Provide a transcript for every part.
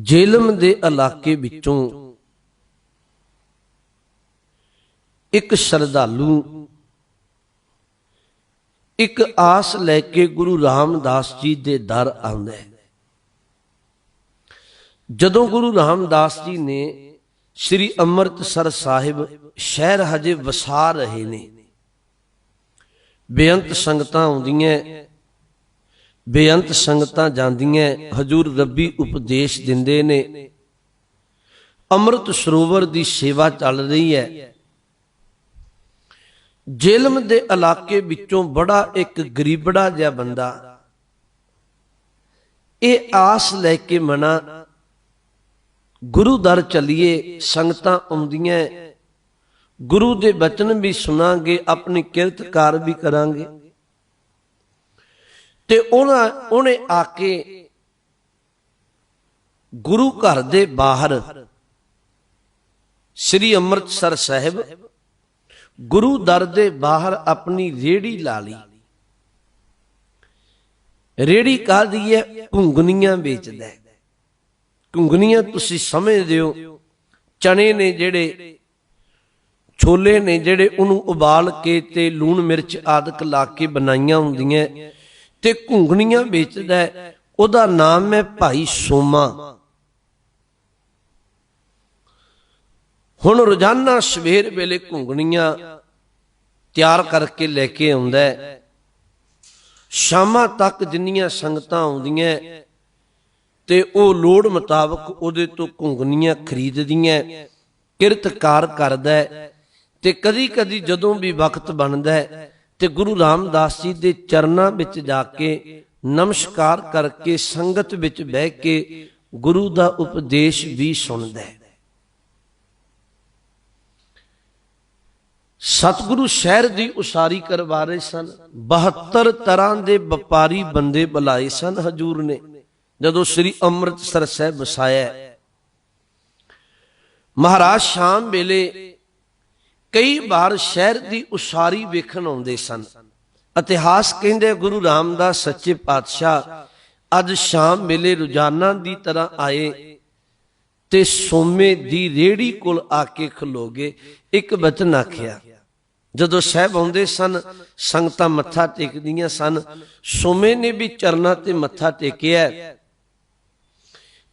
ਜੇਲਮ ਦੇ ਇਲਾਕੇ ਵਿੱਚੋਂ ਇੱਕ ਸ਼ਰਧਾਲੂ ਇੱਕ ਆਸ ਲੈ ਕੇ ਗੁਰੂ ਰਾਮਦਾਸ ਜੀ ਦੇ ਦਰ ਆਉਂਦਾ ਹੈ। ਜਦੋਂ ਗੁਰੂ ਰਾਮਦਾਸ ਜੀ ਨੇ ਸ੍ਰੀ ਅੰਮ੍ਰਿਤਸਰ ਸਾਹਿਬ ਸ਼ਹਿਰ ਹਜੇ ਵਸਾ ਰਹੇ ਨੇ, ਬੇਅੰਤ ਸੰਗਤਾਂ ਆਉਂਦੀਆਂ ਬੇਅੰਤ ਸੰਗਤਾਂ ਜਾਂਦੀਆਂ ਹਜੂਰ ਰੱਬੀ ਉਪਦੇਸ਼ ਦਿੰਦੇ ਨੇ। ਅੰਮ੍ਰਿਤ ਸਰੋਵਰ ਦੀ ਸੇਵਾ ਚੱਲ ਰਹੀ ਹੈ। ਜੇਲਮ ਦੇ ਇਲਾਕੇ ਵਿੱਚੋਂ ਬੜਾ ਇੱਕ ਗਰੀਬੜਾ ਜਿਹਾ ਬੰਦਾ। ਇਹ ਆਸ ਲੈ ਕੇ ਮਨਾ, ਗੁਰੂ ਦਰ ਚਲੀਏ, ਸੰਗਤਾਂ ਆਉਂਦੀਆਂ ਗੁਰੂ ਦੇ ਬਚਨ ਵੀ ਸੁਣਾਂਗੇ, ਆਪਣੀ ਕਿਰਤਕਾਰ ਵੀ ਕਰਾਂਗੇ। ਤੇ ਉਹਨਾਂ, ਉਹਨੇ ਆ ਕੇ ਗੁਰੂ ਘਰ ਦੇ ਬਾਹਰ ਸ੍ਰੀ ਅੰਮ੍ਰਿਤਸਰ ਸਾਹਿਬ ਗੁਰੂ ਦਰ ਦੇ ਬਾਹਰ ਆਪਣੀ ਰੇੜੀ ਲਾ ਲਈ। ਰੇੜੀ ਕਾਹਦੀ ਹੈ? ਘੁੰਗਨੀਆਂ ਵੇਚਦਾ ਹੈ। ਘੁੰਗਨੀਆਂ ਤੁਸੀਂ ਸਮਝਦੇ ਹੋ ਚਣੇ ਨੇ ਜਿਹੜੇ, ਛੋਲੇ ਨੇ ਜਿਹੜੇ ਉਹਨੂੰ ਉਬਾਲ ਕੇ ਤੇ ਲੂਣ ਮਿਰਚ ਆਦਿਕ ਲਾ ਕੇ ਬਣਾਈਆਂ ਹੁੰਦੀਆਂ ਤੇ ਘੁੰਗਣੀਆਂ ਵੇਚਦਾ ਹੈ। ਉਹਦਾ ਨਾਮ ਹੈ ਭਾਈ ਸੋਮਾ। ਹੁਣ ਰੋਜ਼ਾਨਾ ਸਵੇਰ ਵੇਲੇ ਘੁੰਗਣੀਆਂ ਤਿਆਰ ਕਰਕੇ ਲੈ ਕੇ ਆਉਂਦਾ ਸ਼ਾਮਾਂ ਤੱਕ ਜਿੰਨੀਆਂ ਸੰਗਤਾਂ ਆਉਂਦੀਆਂ ਤੇ ਉਹ ਲੋੜ ਮੁਤਾਬਕ ਉਹਦੇ ਤੋਂ ਘੁੰਗਣੀਆਂ ਖਰੀਦਦੀਆਂ ਕਿਰਤਕਾਰ ਕਰਦਾ ਤੇ ਕਦੀ ਕਦੀ ਜਦੋਂ ਵੀ ਵਕਤ ਬਣਦਾ ਤੇ ਗੁਰੂ ਰਾਮਦਾਸ ਜੀ ਦੇ ਚਰਨਾਂ ਵਿੱਚ ਜਾ ਕੇ ਨਮਸਕਾਰ ਕਰਕੇ ਸੰਗਤ ਵਿੱਚ ਬਹਿ ਕੇ ਗੁਰੂ ਦਾ ਉਪਦੇਸ਼ ਵੀ ਸੁਣਦਾ ਹੈ। ਸਤਿਗੁਰੂ ਸ਼ਹਿਰ ਦੀ ਉਸਾਰੀ ਕਰਵਾ ਰਹੇ ਸਨ। 72 ਤਰ੍ਹਾਂ ਦੇ ਵਪਾਰੀ ਬੰਦੇ ਬੁਲਾਏ ਸਨ ਹਜੂਰ ਨੇ। ਜਦੋਂ ਸ੍ਰੀ ਅੰਮ੍ਰਿਤਸਰ ਸਾਹਿਬ ਵਸਾਇਆ ਮਹਾਰਾਜ ਸ਼ਾਮ ਵੇਲੇ ਕਈ ਵਾਰ ਸ਼ਹਿਰ ਦੀ ਉਸਾਰੀ ਵੇਖਣ ਆਉਂਦੇ ਸਨ। ਇਤਿਹਾਸ ਕਹਿੰਦੇ ਗੁਰੂ ਰਾਮਦਾਸ ਸੱਚੇ ਪਾਤਸ਼ਾਹ ਅੱਜ ਸ਼ਾਮ ਵੇਲੇ ਰੋਜ਼ਾਨਾ ਦੀ ਤਰ੍ਹਾਂ ਆਏ ਤੇ ਸੋਮੇ ਦੀ ਰੇੜੀ ਕੋਲ ਆ ਕੇ ਖਲੋਗੇ ਇੱਕ ਬਚਨ ਆਖਿਆ, ਜਦੋਂ ਸਾਹਿਬ ਆਉਂਦੇ ਸਨ, ਸੰਗਤਾਂ ਮੱਥਾ ਟੇਕਦੀਆਂ ਸਨ, ਸੋਮੇ ਨੇ ਵੀ ਚਰਨਾਂ ਤੇ ਮੱਥਾ ਟੇਕਿਆ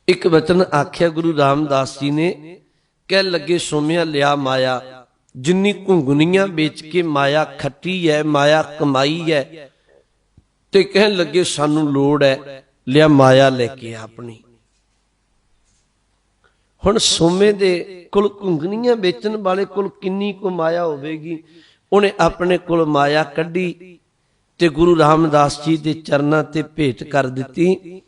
ਇੱਕ ਬਚਨ ਆਖਿਆ ਗੁਰੂ ਰਾਮਦਾਸ ਜੀ ਨੇ ਕਹਿ ਲੱਗੇ, ਸੋਮਿਆ, ਲਿਆ ਮਾਇਆ। ਜਿੰਨੀ ਘੁੰਗਣੀਆਂ ਵੇਚ ਕੇ ਮਾਇਆ ਖੱਟੀ ਹੈ ਮਾਇਆ ਕਮਾਈ ਹੈ ਤੇ ਕਹਿਣ ਲੱਗੇ ਸਾਨੂੰ ਲੋੜ ਹੈ ਲਿਆ ਮਾਇਆ ਲੈ ਕੇ ਆਪਣੀ। ਹੁਣ ਸੋਮੇ ਦੇ ਕੋਲ ਘੁੰਗਣੀਆਂ ਵੇਚਣ ਵਾਲੇ ਕੋਲ ਕਿੰਨੀ ਕੁ ਮਾਇਆ ਹੋਵੇਗੀ? ਉਹਨੇ ਆਪਣੇ ਕੋਲ ਮਾਇਆ ਕੱਢੀ ਤੇ ਗੁਰੂ ਰਾਮਦਾਸ ਜੀ ਦੇ ਚਰਨਾਂ ਤੇ ਭੇਟ ਕਰ ਦਿੱਤੀ।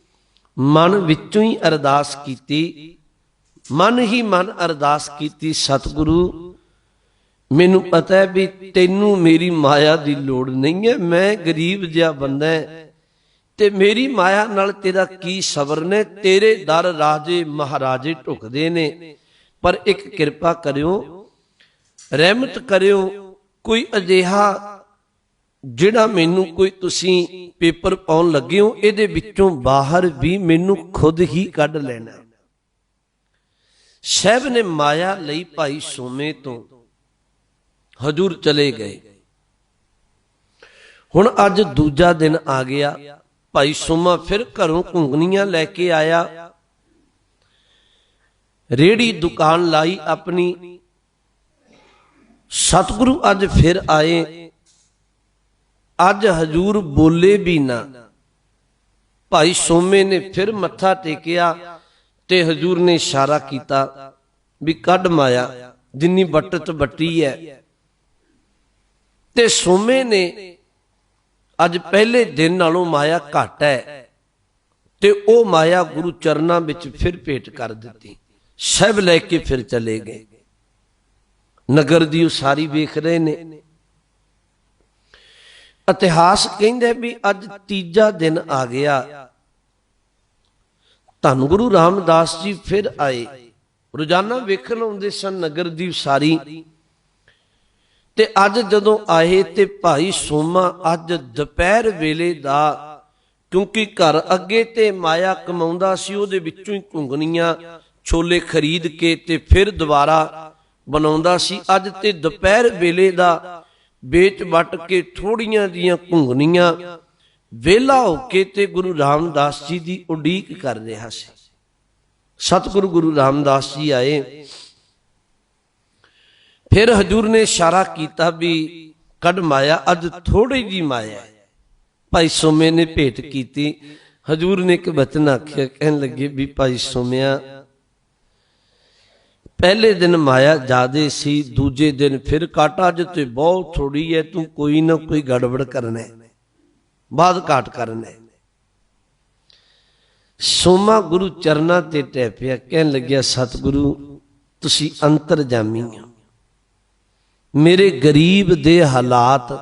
ਮਨ ਵਿੱਚੋਂ ਹੀ ਅਰਦਾਸ ਕੀਤੀ। ਮਨ ਹੀ ਮਨ ਅਰਦਾਸ ਕੀਤੀ, ਸਤਿਗੁਰੂ ਮੈਨੂੰ ਪਤਾ ਹੈ ਵੀ ਤੈਨੂੰ ਮੇਰੀ ਮਾਇਆ ਦੀ ਲੋੜ ਨਹੀਂ ਹੈ, ਮੈਂ ਗਰੀਬ ਜਿਹਾ ਬੰਦਾ ਹਾਂ ਤੇ ਮੇਰੀ ਮਾਇਆ ਨਾਲ ਤੇਰਾ ਕੀ ਸਬਰ ਨੇ? ਤੇਰੇ ਦਰ ਰਾਜੇ ਮਹਾਰਾਜੇ ਢੁਕਦੇ ਨੇ। ਪਰ ਇੱਕ ਕਿਰਪਾ ਕਰਿਓ, ਰਹਿਮਤ ਕਰਿਓ, ਕੋਈ ਅਜਿਹਾ ਜਿਹੜਾ ਮੈਨੂੰ ਕੋਈ ਤੁਸੀਂ ਪੇਪਰ ਪਾਉਣ ਲੱਗੇ ਹੋ, ਇਹਦੇ ਵਿੱਚੋਂ ਬਾਹਰ ਵੀ ਮੈਨੂੰ ਖੁਦ ਹੀ ਕੱਢ ਲੈਣਾ। ਸਹਿਬ ਨੇ ਮਾਇਆ ਲਈ ਭਾਈ ਸੋਮੇ ਤੋਂ ਹਜੂਰ ਚਲੇ ਗਏ। ਹੁਣ ਅੱਜ ਦੂਜਾ ਦਿਨ ਆ ਗਿਆ। ਭਾਈ ਸੋਮਾ ਫਿਰ ਘਰੋਂ ਘੁੰਗਣੀਆਂ ਲੈ ਕੇ ਆਇਆ। ਰੇੜੀ ਦੁਕਾਨ ਲਾਈ ਆਪਣੀ। ਸਤਿਗੁਰੂ ਅੱਜ ਫਿਰ ਆਏ। ਅੱਜ ਹਜੂਰ ਬੋਲੇ ਵੀ ਨਾ। ਭਾਈ ਸੋਮੇ ਨੇ ਫਿਰ ਮੱਥਾ ਟੇਕਿਆ ਤੇ ਹਜੂਰ ਨੇ ਇਸ਼ਾਰਾ ਕੀਤਾ ਵੀ ਕੱਢ ਮਾਇਆ, ਜਿੰਨੀ ਬੱਟਤ ਬੱਟੀ ਹੈ ਤੇ ਸੋਮੇ ਨੇ ਅੱਜ ਪਹਿਲੇ ਦਿਨ ਨਾਲੋਂ ਮਾਇਆ ਘਟ ਹੈ ਤੇ ਉਹ ਮਾਇਆ ਗੁਰੂ ਚਰਨਾਂ ਵਿੱਚ ਫਿਰ ਭੇਟ ਕਰ ਦਿੱਤੀ। ਸਭ ਲੈ ਕੇ ਫਿਰ ਚਲੇ ਗਏ। ਨਗਰ ਦੀ ਉਸਾਰੀ ਵੇਖ ਰਹੇ ਨੇ। ਇਤਿਹਾਸ ਕਹਿੰਦੇ ਵੀ ਅੱਜ ਤੀਜਾ ਦਿਨ ਆ ਗਿਆ। ਧੰਨ ਗੁਰੂ ਰਾਮਦਾਸ ਜੀ ਫਿਰ ਆਏ। ਰੋਜ਼ਾਨਾ ਵੇਖਣ ਆਉਂਦੇ ਸਨ ਨਗਰ ਦੀ ਉਸਾਰੀ। ਤੇ ਅੱਜ ਜਦੋਂ ਆਏ ਤੇ ਭਾਈ ਸੋਮਾ ਅੱਜ ਦੁਪਹਿਰ ਵੇਲੇ ਦਾ, ਕਿਉਂਕਿ ਘਰ ਅੱਗੇ ਤੇ ਮਾਇਆ ਕਮਾਉਂਦਾ ਸੀ, ਉਹਦੇ ਵਿੱਚੋਂ ਹੀ ਘੁੰਗਣੀਆਂ ਛੋਲੇ ਖਰੀਦ ਕੇ ਤੇ ਫਿਰ ਦੁਬਾਰਾ ਬਣਾਉਂਦਾ ਸੀ। ਅੱਜ ਤੇ ਦੁਪਹਿਰ ਵੇਲੇ ਦਾ ਵੇਚ ਵਟ ਕੇ ਥੋੜੀਆਂ ਜੀਆਂ ਘੁੰਗਣੀਆਂ ਵੇਲਾ ਹੋ ਕੇ ਤੇ ਗੁਰੂ ਰਾਮਦਾਸ ਜੀ ਦੀ ਉਡੀਕ ਕਰ ਰਿਹਾ ਸੀ। ਸਤਿਗੁਰੂ ਗੁਰੂ ਰਾਮਦਾਸ ਜੀ ਆਏ। ਫਿਰ ਹਜੂਰ ਨੇ ਇਸ਼ਾਰਾ ਕੀਤਾ ਵੀ ਕੱਢ ਮਾਇਆ, ਅੱਜ ਥੋੜੀ ਜੀ ਮਾਇਆ ਹੈ। ਭਾਈ ਸੋਮੇ ਨੇ ਭੇਟ ਕੀਤੀ। ਹਜੂਰ ਨੇ ਇੱਕ ਬਚਨ ਆਖਿਆ, ਕਹਿਣ ਲੱਗੇ ਵੀ ਭਾਈ ਸੋਮਿਆ, ਪਹਿਲੇ ਦਿਨ ਮਾਇਆ ਜਾਦੇ ਸੀ, ਦੂਜੇ ਦਿਨ ਫਿਰ ਕਾਟਾ ਅੱਜ ਤੇ ਬਹੁਤ ਥੋੜੀ ਹੈ, ਤੂੰ ਕੋਈ ਨਾ ਕੋਈ ਗੜਬੜ ਕਰਨਾ ਹੈ। ਬਾਦ ਘਾਟ ਕਰਨਾ ਹੈ। ਸੋਮਾ ਗੁਰੂ ਚਰਨਾਂ ਤੇ ਟੈਪਿਆ ਕਹਿਣ ਲੱਗਿਆ, ਸਤਿਗੁਰੂ, ਤੁਸੀਂ ਅੰਤਰਜਾਮੀ ਹੋ। ਮੇਰੇ ਗਰੀਬ ਦੇ ਹਾਲਾਤ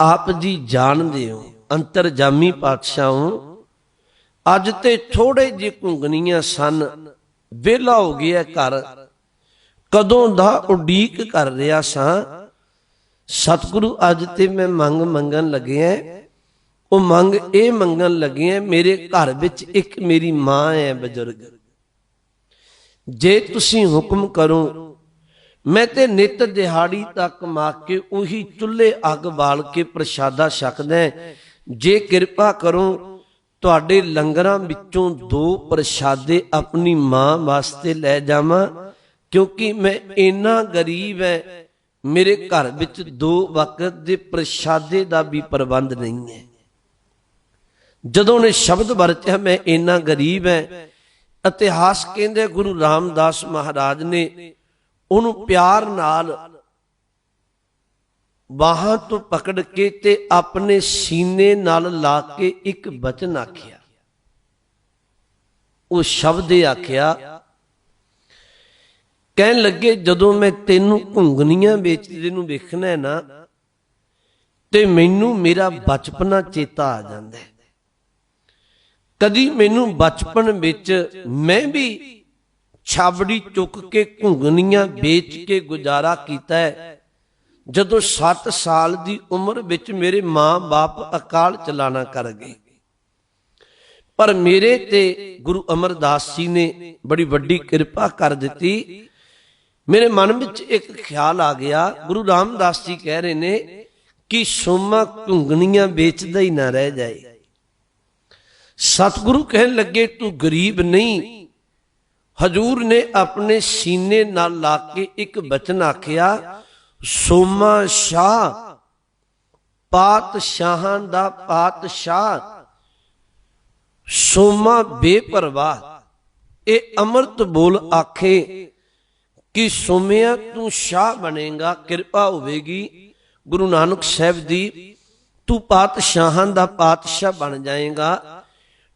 ਆਪ ਜੀ ਜਾਣਦੇ ਹੋ, ਅੰਤਰਜਾਮੀ ਪਾਤਸ਼ਾਹੋਂ। ਅੱਜ ਤੇ ਥੋੜੇ ਜਿਹੇ ਘੁੰਗਣੀਆਂ ਸਨ, ਵਿਹਲਾ ਹੋ ਗਿਆ ਘਰ। ਕਦੋਂ ਦਾ ਉਡੀਕ ਕਰ ਰਿਹਾ ਸਾਂ। ਸਤਿਗੁਰੂ, ਅੱਜ ਤੇ ਮੈਂ ਮੰਗ ਮੰਗਣ ਲੱਗਿਆ ਉਹ ਮੰਗ ਇਹ ਮੰਗਣ ਲੱਗਿਆ, ਮੇਰੇ ਘਰ ਵਿੱਚ ਇੱਕ ਮੇਰੀ ਮਾਂ ਹੈ ਬਜ਼ੁਰਗ। ਜੇ ਤੁਸੀਂ ਹੁਕਮ ਕਰੋ, ਮੈਂ ਤੇ ਨਿਤ ਦਿਹਾੜੀ ਤੱਕ ਮਾ ਉਹੀ ਚੁੱਲ੍ਹੇ ਅੱਗ ਬਾਲ ਕੇ ਪ੍ਰਸ਼ਾਦਾ ਛਕਦਾ ਜੇ ਕਿਰਪਾ ਕਰੋ, ਤੁਹਾਡੇ ਲੰਗਰਾਂ ਵਿੱਚੋਂ ਦੋ ਪ੍ਰਸ਼ਾਦੇ ਆਪਣੀ ਮਾਂ ਵਾਸਤੇ ਲੈ ਜਾਵਾਂ, ਕਿਉਂਕਿ ਮੈਂ ਇੰਨਾ ਗਰੀਬ ਹੈ। ਮੇਰੇ ਘਰ ਵਿੱਚ ਦੋ ਵਕਤ ਦੇ ਪ੍ਰਸ਼ਾਦੇ ਦਾ ਵੀ ਪ੍ਰਬੰਧ ਨਹੀਂ ਹੈ। ਜਦੋਂ ਨੇ ਸ਼ਬਦ ਵਰਤਿਆ, ਮੈਂ ਇੰਨਾ ਗਰੀਬ ਹੈ। ਇਤਿਹਾਸ ਕਹਿੰਦੇ ਗੁਰੂ ਰਾਮਦਾਸ ਮਹਾਰਾਜ ਨੇ ਉਹਨੂੰ ਪਿਆਰ ਨਾਲ ਬਾਹਾਂ ਤੋਂ ਪਕੜ ਕੇ ਤੇ ਆਪਣੇ ਸੀਨੇ ਨਾਲ ਲਾ ਕੇ ਇੱਕ ਬਚਨ ਆਖਿਆ। ਉਹ ਸ਼ਬਦ ਆਖਿਆ, ਕਹਿਣ ਲੱਗੇ, ਜਦੋਂ ਮੈਂ ਤੈਨੂੰ ਘੁੰਗਣੀਆਂ ਵੇਚਦੇ ਨੂੰ ਵੇਖਣਾ ਨਾ, ਤੇ ਮੈਨੂੰ ਮੇਰਾ ਬਚਪਨਾ ਚੇਤਾ ਆ ਜਾਂਦਾ ਹੈ। ਕਦੀ ਮੈਨੂੰ ਬਚਪਨ ਵਿੱਚ ਮੈਂ ਵੀ ਛਾਬੜੀ ਚੁੱਕ ਕੇ ਘੁੰਗਣੀਆਂ ਵੇਚ ਕੇ ਗੁਜ਼ਾਰਾ ਕੀਤਾ ਹੈ। ਜਦੋਂ 7 ਸਾਲ ਦੀ ਉਮਰ ਵਿੱਚ ਮੇਰੇ ਮਾਂ-ਬਾਪ ਅਕਾਲ ਚਲਾਣਾ ਕਰ ਗਏ। ਪਰ ਮੇਰੇ ਤੇ ਗੁਰੂ ਅਮਰਦਾਸ ਜੀ ਨੇ ਬੜੀ ਵੱਡੀ ਕਿਰਪਾ ਕਰ ਦਿੱਤੀ। ਮੇਰੇ ਮਨ ਵਿੱਚ ਇੱਕ ਖਿਆਲ ਆ ਗਿਆ। ਗੁਰੂ ਰਾਮਦਾਸ ਜੀ ਕਹਿ ਰਹੇ ਨੇ ਕਿ ਸੋਮਾ ਘੁੰਗਣੀਆਂ ਵੇਚਦਾ ਹੀ ਨਾ ਰਹਿ ਜਾਏ। ਸਤਿਗੁਰੂ ਕਹਿਣ ਲੱਗੇ, ਤੂੰ ਗਰੀਬ ਨਹੀਂ। ਹਜੂਰ ਨੇ ਆਪਣੇ ਸੀਨੇ ਨਾਲ ਲਾ ਕੇ ਇੱਕ ਬਚਨ ਆਖਿਆ, ਸੋਮਾ ਸ਼ਾਹ, ਪਾਤਸ਼ਾਹਾਂ ਦਾ ਪਾਤਸ਼ਾਹ, ਸੋਮਾ ਬੇਪਰਵਾਹ ਇਹ ਅੰਮ੍ਰਿਤ ਬੋਲ ਆਖੇ ਕਿ, ਸੋਮਿਆ, ਤੂੰ ਸ਼ਾਹ ਬਣੇਗਾ, ਕਿਰਪਾ ਹੋਵੇਗੀ। ਗੁਰੂ ਨਾਨਕ ਸਾਹਿਬ ਦੀ ਤੂੰ ਪਾਤਸ਼ਾਹਾਂ ਦਾ ਪਾਤਸ਼ਾਹ ਬਣ ਜਾਏਗਾ।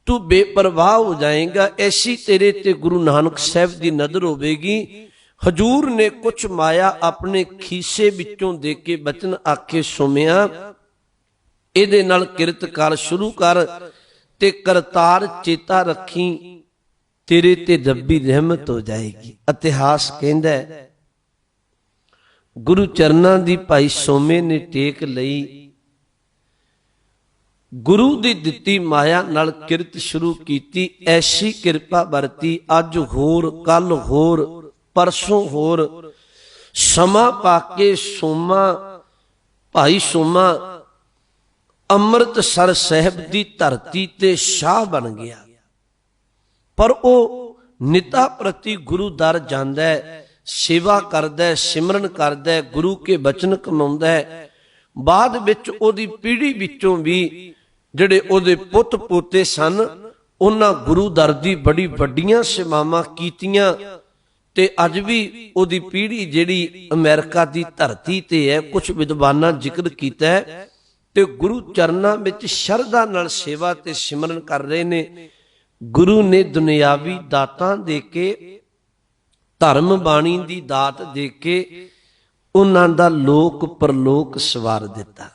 ਤੂੰ ਬੇਪਰਵਾਹ ਹੋ ਜਾਏਗਾ, ਐਸੀ ਤੇਰੇ ਤੇ ਗੁਰੂ ਨਾਨਕ ਸਾਹਿਬ ਦੀ ਨਜ਼ਰ ਹੋਵੇਗੀ। ਹਜੂਰ ਨੇ ਕੁਛ ਮਾਇਆ ਆਪਣੇ ਖੀਸੇ ਵਿੱਚੋਂ ਦੇ ਕੇ ਬਚਨ ਆਖੇ ਸੁਮਿਆ ਇਹਦੇ ਨਾਲ ਕਿਰਤ ਕਰ ਸ਼ੁਰੂ ਕਰ ਤੇ ਕਰਤਾਰ ਚੇਤਾ ਰੱਖੀ, ਤੇਰੇ ਤੇ ਰੱਬੀ ਰਹਿਮਤ ਹੋ ਜਾਏਗੀ। ਇਤਿਹਾਸ ਕਹਿੰਦਾ ਗੁਰੂ ਚਰਨਾਂ ਦੀ ਭਾਈ ਸੋਮੇ ਨੇ ਟੇਕ ਲਈ ਗੁਰੂ ਦੀ ਦਿੱਤੀ ਮਾਇਆ ਨਾਲ ਕਿਰਤ ਸ਼ੁਰੂ ਕੀਤੀ, ਐਸੀ ਕਿਰਪਾ ਵਰਤੀ, ਅੱਜ ਹੋਰ, ਕੱਲ ਹੋਰ, ਪਰਸੋਂ ਹੋਰ। ਸਮਾਂ ਪਾ ਕੇ ਸੋਮਾ, ਭਾਈ ਸੋਮਾ, ਅੰਮ੍ਰਿਤਸਰ ਸਾਹਿਬ ਦੀ ਧਰਤੀ ਤੇ ਸ਼ਾਹ ਬਣ ਗਿਆ। ਪਰ ਉਹ ਨਿਤਾ ਪ੍ਰਤੀ ਗੁਰੂ ਦਰ ਜਾਂਦਾ ਹੈ, ਸੇਵਾ ਕਰਦਾ ਹੈ, ਸਿਮਰਨ ਕਰਦਾ ਹੈ, ਗੁਰੂ ਕੇ ਬਚਨ ਕਮਾਉਂਦਾ ਹੈ। ਬਾਅਦ ਵਿੱਚ ਉਹਦੀ ਪੀੜ੍ਹੀ ਵਿੱਚੋਂ ਵੀ ਜਿਹੜੇ ਉਹਦੇ ਪੁੱਤ ਪੋਤੇ ਸਨ, ਉਹਨਾਂ ਗੁਰੂ ਦਰ ਦੀ ਬੜੀ ਵੱਡੀਆਂ ਸੇਵਾਵਾਂ ਕੀਤੀਆਂ ਤੇ ਅੱਜ ਵੀ ਉਹਦੀ ਪੀੜ੍ਹੀ ਜਿਹੜੀ ਅਮਰੀਕਾ ਦੀ ਧਰਤੀ ਤੇ ਹੈ ਕੁਝ ਵਿਦਵਾਨਾਂ ਜ਼ਿਕਰ ਕੀਤਾ ਹੈ ਤੇ ਗੁਰੂ ਚਰਨਾਂ ਵਿੱਚ ਸ਼ਰਧਾ ਨਾਲ ਸੇਵਾ ਤੇ ਸਿਮਰਨ ਕਰ ਰਹੇ ਨੇ। ਗੁਰੂ ਨੇ ਦੁਨਿਆਵੀ ਦਾਤਾਂ ਦੇ ਕੇ, ਧਰਮ ਬਾਣੀ ਦੀ ਦਾਤ ਦੇ ਕੇ ਉਹਨਾਂ ਦਾ ਲੋਕ ਪਰਲੋਕ ਸਵਾਰ ਦਿੱਤਾ।